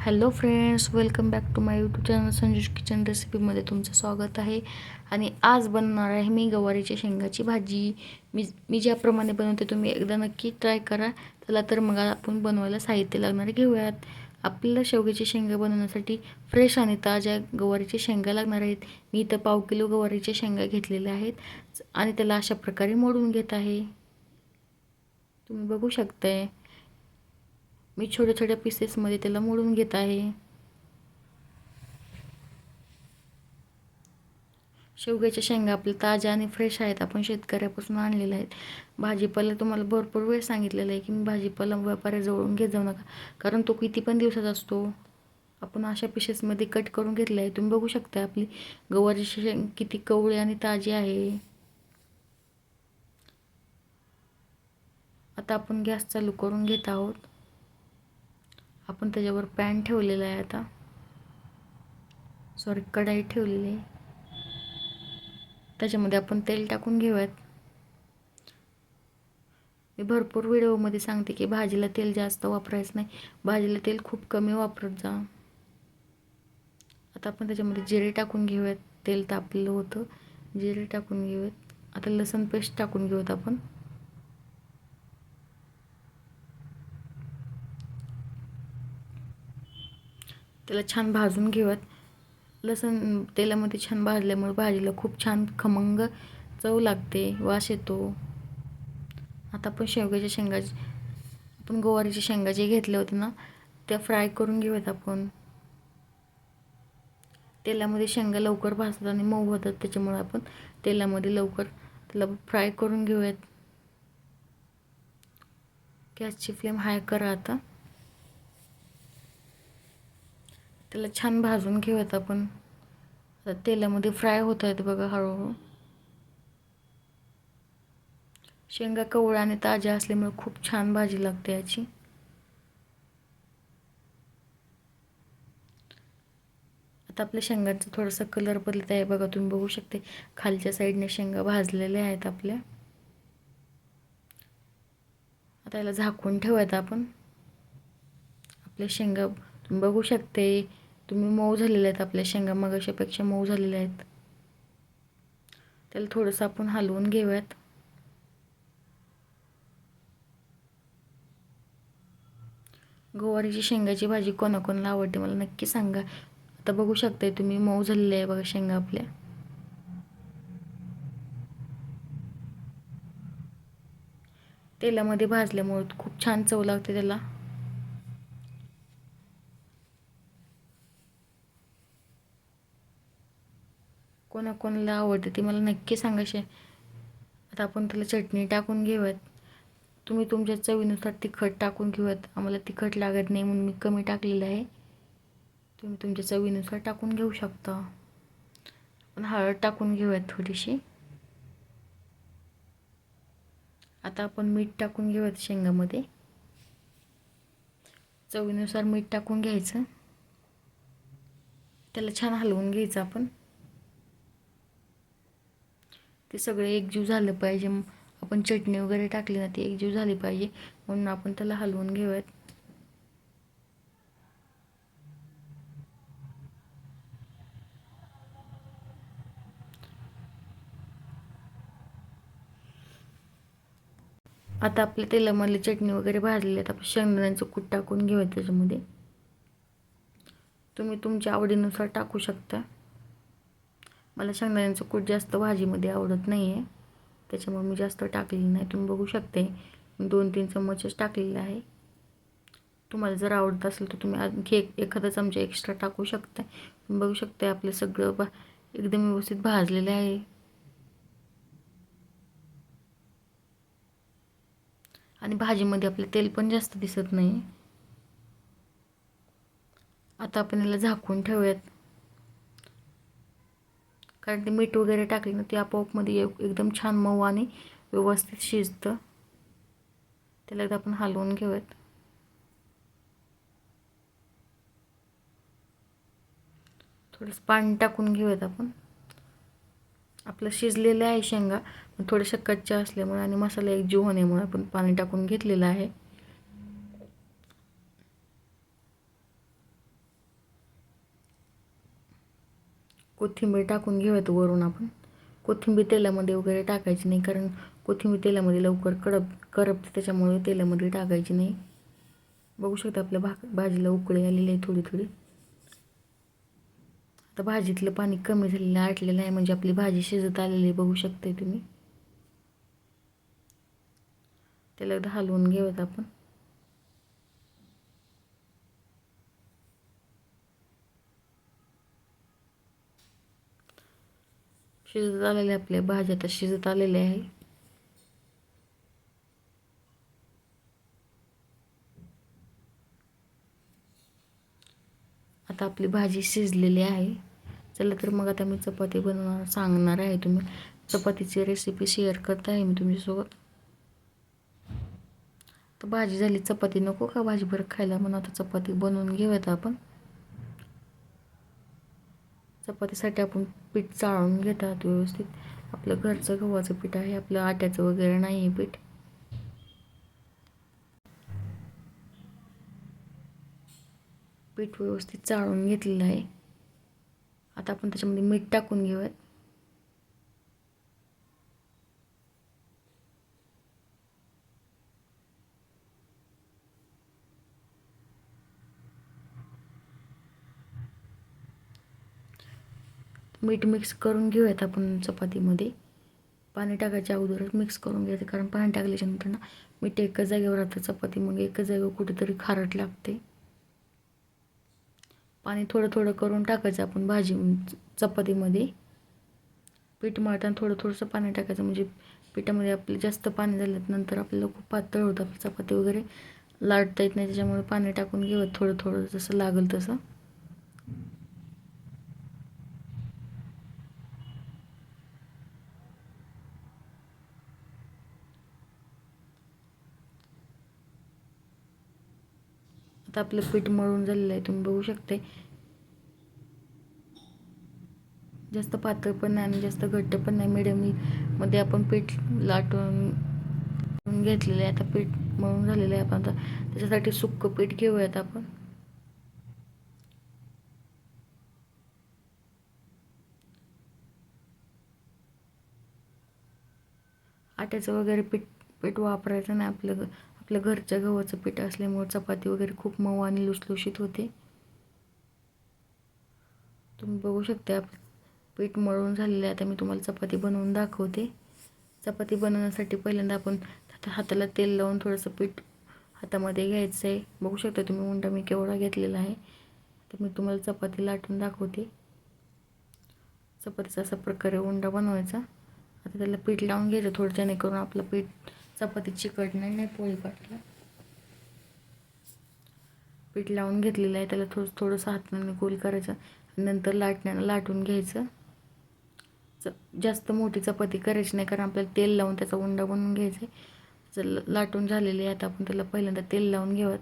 Hello friends welcome back to my YouTube channel Sanjush kitchen रेसिपीमध्ये तुमचं स्वागत आहे. आणि आज बनणार आहे मी गवारीच्या शेंगाची भाजी. मी मी ज्याप्रमाणे बनवते तुम्ही एकदा नक्की ट्राय करा. चला तर मग आपण बनवायला साहित्य लागणार घेऊयात. आपल्याला शेवग्याची शेंगा बनवण्यासाठी फ्रेश आणि ताज्या गवारीच्या शेंगा लागणार आहेत. मी इथं पाव किलो गवारीच्या शेंगा घेतलेल्या आहेत आणि त्याला अशा प्रकारे मोडून घेत आहे. तुम्ही बघू शकताय. मी छोट्या छोट्या पीसेसमध्ये त्याला मोडून घेत आहे. शेवग्याच्या शेंगा आपल्या ताज्या आणि फ्रेश आहेत. आपण शेतकऱ्यापासून आणलेल्या आहेत. भाजीपाला तुम्हाला भरपूर वेळ सांगितलेला आहे की मी भाजीपाला व्यापाऱ्याजवळून घेत जाऊ नका. कारण तो किती पण दिवसात असतो. आपण अशा पिशेसमध्ये कट करून घेतला आहे तुम्ही बघू शकता आपली गवारीची शेंग किती कवळी आणि ताजी आहे. आता आपण गॅस चालू करून घेत आहोत. आपण त्याच्यावर पॅन ठेवलेला आहे आता. सॉरी कढाई ठेवलेली आहे. त्याच्यामध्ये आपण तेल टाकून घेऊयात. मी भरपूर व्हिडिओमध्ये सांगते की भाजीला तेल जास्त वापरायचं नाही. भाजीला तेल खूप कमी वापरत जा. आता आपण त्याच्यामध्ये जिरे टाकून घेऊयात. तेल तापलेलं होतं. जिरे टाकून घेऊयात. आता लसण पेस्ट टाकून घेऊयात आपण. त्याला छान भाजून घेऊयात. लसण तेलामध्ये छान भाजल्यामुळे भाजीला खूप छान खमंग चव लागते वास येतो. आता आपण शेवग्याच्या शेंगा आपण गोवारीच्या शेंगा जे घेतले होते ना त्या फ्राय करून घेऊयात आपण. तेलामध्ये शेंगा लवकर भाजतात आणि मऊ होतात त्याच्यामुळे आपण तेलामध्ये लवकर त्याला फ्राय करून घेऊयात. गॅसची फ्लेम हाय करा आता. त्याला छान भाजून घेऊयात आपण. तेलामध्ये फ्राय होत आहेत बघा हळूहळू. शेंगा कवळ्या आणि ताज्या असल्यामुळे खूप छान भाजी लागते याची. आता आपल्या शेंगांचा थोडासा कलर बदलत आहे बघा तुम्ही बघू शकते. खालच्या साईडने शेंगा भाजलेल्या आहेत आपल्या. आता याला झाकून ठेवायचं आपण. आपल्या शेंगा तुम्ही बघू शकते. तुम्ही मऊ झालेल्या आहेत आपल्या शेंगा मगाशापेक्षा मऊ झालेल्या आहेत. त्याला थोडंसं आपण हलवून घेऊयात. गवारीची शेंगाची भाजी कोणाकोणाला आवडते मला नक्की सांगा. आता बघू शकताय तुम्ही मऊ झालेले आहे बघा शेंगा आपल्या. तेलामध्ये भाजल्यामुळे खूप छान चव लागते त्याला. कोणाकोणाला आवडते ती मला नक्की सांगायचे. आता आपण त्याला चटणी टाकून घेऊयात. तुम्ही तुमच्या चवीनुसार तिखट टाकून घेऊयात. आम्हाला तिखट लागत नाही म्हणून मी कमी टाकलेलं आहे. तुम्ही तुमच्या चवीनुसार टाकून घेऊ शकता. आपण हळद टाकून घेऊयात थोडीशी. आता आपण मीठ टाकून घेऊयात शेंगामध्ये. चवीनुसार मीठ टाकून घ्यायचं. त्याला छान हलवून घ्यायचं आपण. ते सगळे एकजीव झालं पाहिजे. आपण चटणी वगैरे टाकली ना ती एकजीव झाली पाहिजे. म्हणून आपण त्याला हलवून घेऊयात. आता आपल्या तेलामधली चटणी वगैरे भाजलेली आहेत. आपण शेंगदाण्याचं कूट टाकून घेऊयात त्याच्यामध्ये. तुम्ही तुमच्या आवडीनुसार टाकू शकता. मला शेंगदाण्याचं कूट जास्त भाजीमध्ये आवडत नाही आहे त्याच्यामुळे मी जास्त टाकलेलं नाही. तुम्ही बघू शकते. दोन तीन चम्मचच टाकलेले आहे. तुम्हाला जर आवडत असेल तर तुम्ही आणखी एक एखादा चमचा एक्स्ट्रा टाकू शकता तुम्ही बघू शकता आपलं सगळं बा एकदम व्यवस्थित भाजलेलं आहे. आणि भाजीमध्ये आपलं तेल पण जास्त दिसत नाही. आता आपण याला झाकून ठेवूयात. कारण ते मीठ वगैरे टाकले ना ते आपोआपमध्ये एकदम छान मऊ आणि व्यवस्थित शिजतं. त्याला एकदा आपण हलवून घेऊयात. थोडंसं पाणी टाकून घेऊयात आपण. आपलं शिजलेलं आहे शेंगा पण थोड्याशा कच्च्या असल्यामुळे आणि मसाला एक जीव होण्यामुळे आपण पाणी टाकून घेतलेलं आहे. कोथिंबीर टाकून घेऊयात वरून आपण. कोथिंबीर तेलामध्ये वगैरे टाकायची नाही कारण कोथिंबीर तेलामध्ये लवकर कडप करपते त्याच्यामुळे तेलामध्ये टाकायची नाही. बघू शकता आपल्या भा भाजीला उकळी आलेली आहे थोडी थोडी. आता भाजीतलं पाणी कमी झालेलं आटलेलं आहे म्हणजे आपली भाजी शिजत आलेली आहे बघू शकताय तुम्ही. त्याला हलवून घेऊयात आपण. शिजत आलेले आपल्या भाज्या आता शिजत आलेले आहे. आता आपली भाजी शिजलेली आहे. चला तर मग आता मी चपाती बनवणार सांगणार आहे तुम्ही. चपातीची रेसिपी शेअर करत आहे मी तुमच्यासोबत. तर भाजी झाली चपाती नको का भाजी बरं खायला? म्हणून आता चपाती बनवून घेऊयात आपण. चपातीसाठी आपण पीठ चाळून घेतात व्यवस्थित. आपलं घरचं गव्हाचं पीठ आहे आपलं आट्याचं वगैरे नाही आहे पीठ. पीठ व्यवस्थित चाळून घेतलेलं आहे. आता आपण त्याच्यामध्ये मीठ टाकून घेऊयात. मीठ मिक्स करून घेऊयात आपण चपातीमध्ये. पाणी टाकायच्या अगोदरच मिक्स करून घ्यायचं कारण पाणी टाकल्याच्यानंतर ना मीठ एका जागेवर राहतं चपाती मग एका जागेवर कुठेतरी खारट लागते. पाणी थोडं थोडं करून टाकायचं आपण भाजी चपातीमध्ये. पीठ मळताना थोडं थोडंसं पाणी टाकायचं म्हणजे पिठामध्ये आपले जास्त पाणी झाल्यानंतर आपल्याला खूप पातळ होतं आपली चपाती वगैरे. लाटता येत नाही त्याच्यामुळे पाणी टाकून घेऊयात थोडं थोडं जसं लागेल तसं आता आपलं पीठ मळून झालेलं आहे तुम्ही बघू शकते जास्त पातळ पण नाही आणि जास्त घट्ट पण नाही. मिडियममध्ये आपण पीठ लाटून घेतलेलं आहे. आता पीठ मळून झालेलं आहे. आपण आता त्याच्यासाठी सुक्क पीठ घेऊयात आपण. आट्याचं वगैरे पीठ पीठ वापरायचं नाही आपलं. आपल्या घरच्या गव्हाचं पीठ असल्यामुळे चपाती वगैरे खूप मऊ आणि लुसलुशीत होते. तुम्ही बघू शकता पीठ मळून झालेलं आहे. आता मी तुम्हाला चपाती बनवून दाखवते. चपाती बनवण्यासाठी पहिल्यांदा आपण हाताला तेल लावून थोडंसं पीठ हातामध्ये घ्यायचं आहे. बघू शकता तुम्ही उंडा मी केवढा घेतलेला आहे. तर मी तुम्हाला चपाती लाटून दाखवते. चपातीचा असा प्रकारे उंडा बनवायचा. आता त्याला पीठ लावून घ्यायचं थोडं जेणेकरून आपलं पीठ चपाती चिकटणार नाही पोळी काटला पीठ लावून घेतलेलं आहे त्याला थोडं थोडंसं हाताने गोल करायचं. नंतर लाटण्यानं लाटून घ्यायचं. च जास्त मोठी चपाती करायची नाही कारण आपल्याला तेल लावून त्याचा उंडा बनवून घ्यायचा आहे. लाटून झालेली आहे आता आपण त्याला पहिल्यांदा तेल लावून घेऊयात.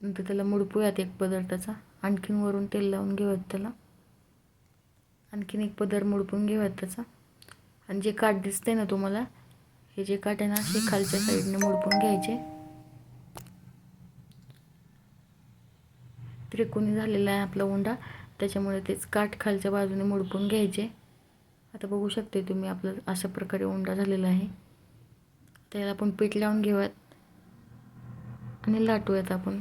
नंतर त्याला मुडपूयात एक पदार्थाचा. आणखीन वरून तेल लावून घेऊयात त्याला. आणखीन एक पदार्थ मुडपून घेऊयात त्याचा. आणि जे काठ दिसते ना तुम्हाला हे जे काट आहे ना असे खालच्या साईडने मोडपून घ्यायचे. त्रिकोणी झालेला आहे आपला उंडा. त्याच्यामुळे तेच काठ खालच्या बाजूने मोडपून घ्यायचे. आता बघू शकते तुम्ही आपलं अशा प्रकारे उंडा झालेला आहे. त्याला आपण पीठ लावून घेऊयात. आणि लाटूयात आपण.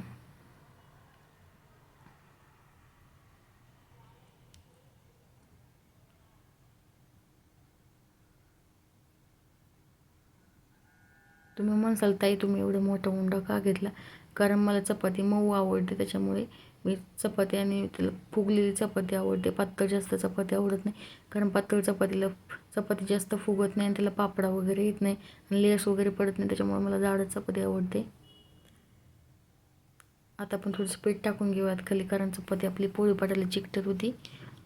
तुम्ही म्हणसाल ताई तुम्ही एवढं मोठं उंडा का घेतला? कारण मला चपाती मऊ आवडते त्याच्यामुळे मी चपाती आणि त्याला फुगलेली चपाती आवडते. पातळ जास्त चपाती आवडत नाही कारण पातळ चपातीला चपाती जास्त फुगत नाही आणि त्याला पापडा वगैरे येत नाही आणि लेस वगैरे पडत नाही त्याच्यामुळे मला जाडच चपाती आवडते. आता आपण थोडंसं पीठ टाकून घेऊयात खाली कारण चपाती आपली पोळी पाटायला चिकटत होती.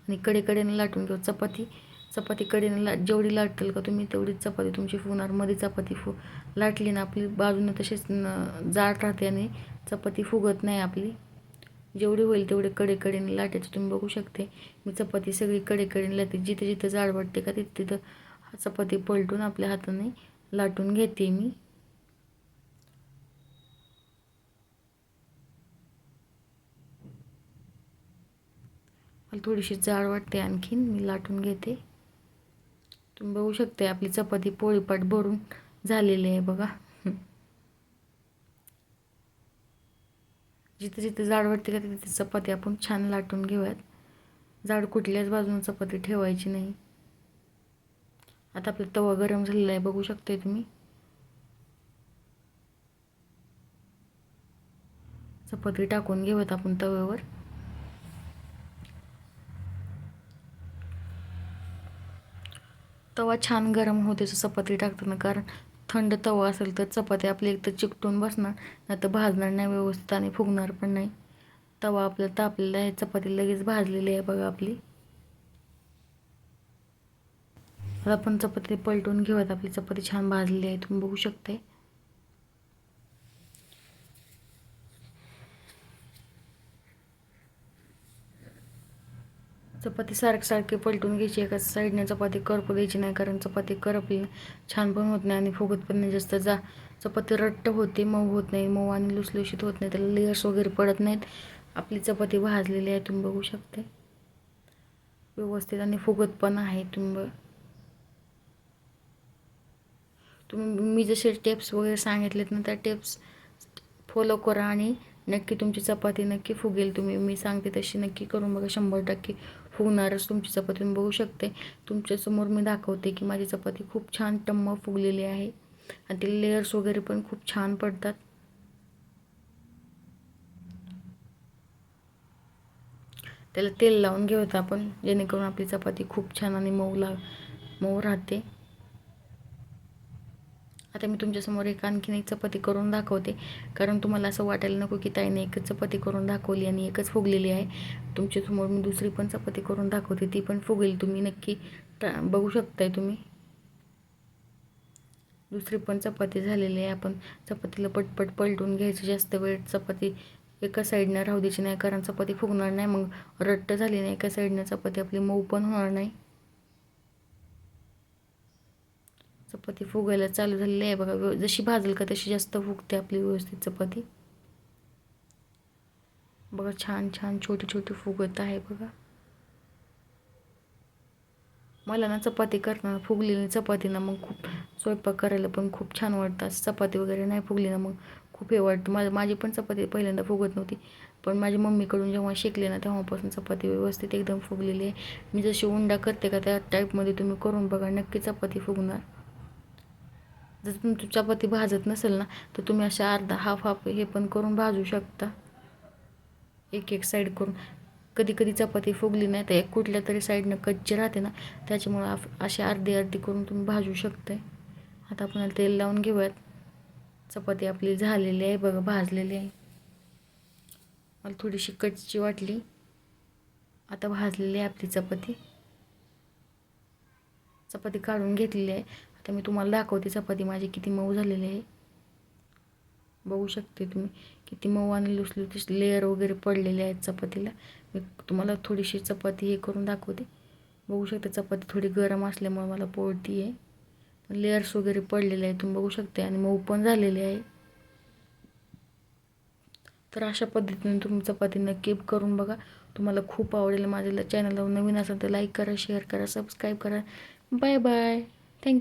आणि कडेकडेने लाटून घेऊ चपाती. चपाती कडेने ला जेवढी लाटतील का तुम्ही तेवढीच चपाती तुमची फुगणार. मध्ये चपाती फु लाटली ना आपली बाजूनं तसेच जाड राहते आणि चपाती फुगत नाही आपली. जेवढी होईल तेवढे कडेकडेने लाटायचे तुम्ही बघू शकते. मी चपाती सगळी कडेकडेने लाटते. जिथे जिथं जाड वाटते का तिथं तिथं चपाती पलटून आपल्या हाताने लाटून घेते मी. मला थोडीशी जाड वाटते आणखीन मी लाटून घेते. तुम्ही बघू शकते आपली चपाती पोळीपाट भरून झालेली आहे बघा. जिथे जिथे जाड वाटते का तिथे चपाती आपण छान लाटून घेऊयात. जाड कुठल्याच बाजूने चपाती ठेवायची नाही. आता आपला तवा गरम झालेला आहे बघू शकते तुम्ही. चपाती टाकून घेऊयात आपण तव्यावर. तवा छान गरम होते चपाती टाकताना कारण थंड तवा असेल तर चपाती आपली एकतर चिकटून बसणार नाही तर भाजणार नाही व्यवस्थित आणि फुगणार पण नाही. तवा आपल्याला तापलेला आहे चपाती लगेच भाजलेली आहे बघा आपली. आता आपण चपाती पलटून घेऊयात आपली चपाती छान भाजलेली आहे तुम्ही बघू शकते चपाती सारखं सारखे पलटून घ्यायची एका साईडने चपाती करपू द्यायची नाही कारण चपाती करपली छान पण होत नाही आणि फुगत पण नाही. जास्त जा चपाती रट्ट होते मऊ होत नाही मऊ आणि लुसलुशीत होत नाही त्याला लेयर्स वगैरे पडत नाहीत. आपली चपाती भाजलेली आहे तुम्ही बघू शकते व्यवस्थित आणि फुगत पण आहे तुम्ही तुम्ही मी जसे टिप्स वगैरे सांगितलेत ना त्या टिप्स फॉलो करा आणि नक्की तुमची चपाती नक्की फुगेल तुम्ही. मी सांगते तशी नक्की करून बघा शंभर टक्के फुगणारच तुमची चपाती तुम्ही बघू शकते. तुमच्यासमोर मी दाखवते की माझी चपाती खूप छान टम्म फुगलेली आहे. आणि ते लेयर्स वगैरे पण खूप छान पडतात. त्याला तेल लावून घेऊयात आपण जेणेकरून आपली चपाती खूप छान आणि मऊ लाव मऊ राहते. आता मी तुमच्यासमोर एक आणखीन एक चपाती करून दाखवते. कारण तुम्हाला असं वाटायला नको की ताईने एकच चपाती करून दाखवली आणि एकच फुगलेली आहे. तुमच्यासमोर मी दुसरी पण चपाती करून दाखवते. ती पण फुगेल तुम्ही नक्की. बघू शकताय तुम्ही. दुसरी पण चपाती झालेली आहे. आपण चपातीला पटपट पलटून घ्यायचं. जास्त वेळ चपाती एका साईडनं राहू द्यायची नाही. कारण चपाती फुगणार नाही. मग रट्ट झाली नाही एका साईडनं. चपाती आपली मऊ पण होणार नाही. चपाती फुगायला चालू झालेली आहे बघा. जशी भाजल का तशी जास्त फुगते आपली व्यवस्थित चपाती. बघा छान छान छोटी छोटी फुगत आहे बघा. मला ना चपाती करताना फुगलेली चपाती ना मग खूप स्वयंपाक करायला पण खूप छान वाटतं. चपाती वगैरे नाही फुगली ना मग खूप हे वाटतं. माझं माझी पण चपाती पहिल्यांदा फुगत नव्हती. पण माझ्या मम्मीकडून जेव्हा शिकले ना तेव्हापासून चपाती व्यवस्थित एकदम फुगलेली आहे. मी जशी उंडा करते का त्या टाईपमध्ये तुम्ही करून बघा. नक्की चपाती फुगणार. जर तुमची चपाती भाजत नसेल ना तर तुम्ही अशा अर्धा हाफ हाफ हे पण करून भाजू शकता. एक एक साईड करून. कधी कधी चपाती फुगली नाही तर एक कुठल्या तरी साईडनं कच्ची राहते ना त्याच्यामुळं अशी अर्धी अर्धी करून तुम्ही भाजू शकताय. आता आपण तेल लावून घेऊयात. चपाती आपली झालेली आहे बघा भाजलेली आहे. मला थोडीशी कच्ची वाटली. आता भाजलेली आहे आपली चपाती. चपाती काढून घेतलेली आहे. तर मी तुम्हाला दाखवते चपाती माझी किती मऊ झालेली आहे. बघू शकते तुम्ही किती मऊ आणि लुसलुसी लेअर वगैरे पडलेले आहेत चपातीला. मी तुम्हाला थोडीशी चपाती हे करून दाखवते. बघू शकते चपाती थोडी गरम असल्यामुळे मला पोळती आहे. लेअर्स वगैरे पडलेले आहे तुम्ही बघू शकते. आणि मऊ पण झालेले आहे. तर अशा पद्धतीने तुम्ही चपाती नक्की करून बघा. तुम्हाला खूप आवडेल माझ्या चॅनलला नवीन असेल तर लाईक करा शेअर करा सबस्क्राईब करा. Bye bye thank you